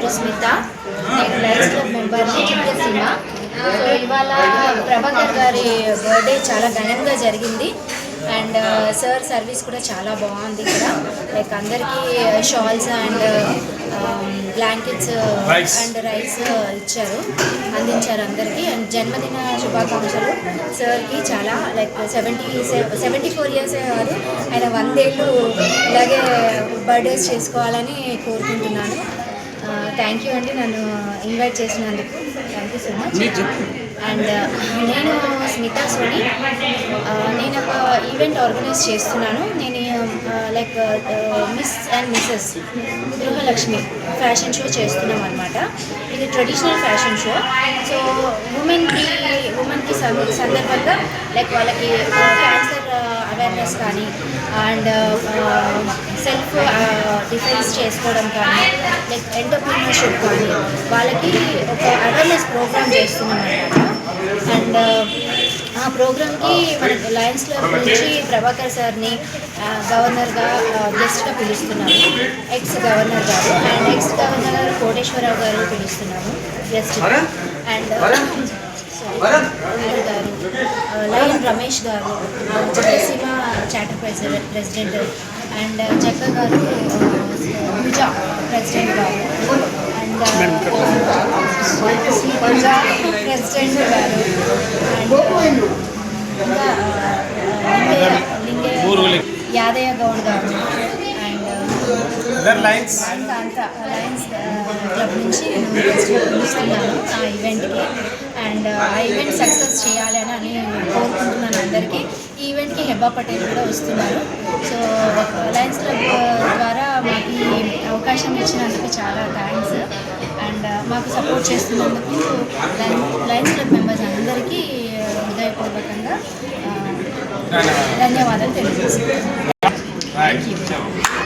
పేరు స్మిత నేను Lions club మెంబర్ని సీమ సో ఇవాళ ప్రభాకర్ గారి బర్త్డే చాలా ఘనంగా జరిగింది. అండ్ సార్ సర్వీస్ కూడా చాలా బాగుంది ఇక్కడ. లైక్ అందరికీ shawls and blankets. And rice ఇచ్చారు. అందించారు అందరికీ. అండ్ జన్మదిన శుభాకాంక్షలు. సార్కి చాలా like seventy seventy four years అయ్యారు ఆయన వందేళ్ళు ఇలాగే బర్త్డేస్ చేసుకోవాలని కోరుకుంటున్నాను. థ్యాంక్ యూ అండి నన్ను ఇన్వైట్ చేసినందుకు. Thank you so much and నేను స్మిత సోని. నేను ఒక ఈవెంట్ ఆర్గనైజ్ చేస్తున్నాను. నేను like miss and Mrs Grihalakshmi fashion show చేస్తున్నాం అనమాట ఇది ట్రెడిషనల్ ఫ్యాషన్ షో సో ఉమెన్కి ఉమెన్కి సందర్భంగా లైక్ వాళ్ళకి క్యాన్సర్ అవేర్నెస్ కానీ అండ్ సెల్ఫ్ డిఫెన్స్ చేసుకోవడం కానీ లైక్ ఎంటర్ప్రీనర్షిప్ కానీ వాళ్ళకి ఒక అవేర్నెస్ ప్రోగ్రామ్ చేస్తున్నాం అనమాట అండ్ ఆ ప్రోగ్రామ్కి మనకి లయన్స్ క్లబ్ నుంచి ప్రభాకర్ సార్ని గవర్నర్గా గెస్ట్గా పిలుస్తున్నాము. ఎక్స్ గవర్నర్ గారు and ex governor Koteswararao garu పిలుస్తున్నాము గెస్ట్ అండ్ గారు లయన్ రమేష్ గారు చిత్రసీమ charter president president and Jakka గారు పూజ ప్రెసిడెంట్ గారు అండ్ శ్రీ పూజ ప్రెసిడెంట్ గారు అండ్ ఇంకా Lingaiah Lingaiah Yadaiah Goud garu and other lines ఇంకా అంతా లయన్స్ క్లబ్ నుంచి నేను పిలుస్తున్నాను uh, ఆ ఈవెంట్కి అండ్ ఆ ఈవెంట్ సక్సెస్ చేయాలని అని కోరుకుంటున్నాను అందరికీ. ఈ ఈవెంట్కి హెబ్బా పటేల్ కూడా వస్తున్నారు. సో లయన్స్ క్లబ్ uh, ద్వారా మాకు ఈ అవకాశం ఇచ్చినందుకు చాలా థ్యాంక్స్ అండ్ uh, మాకు సపోర్ట్ చేస్తున్నందుకు లయన్స్ క్లబ్ మెంబర్స్ అందరికీ హృదయపూర్వకంగా ధన్యవాదాలు తెలియజేస్తున్నాను. యూ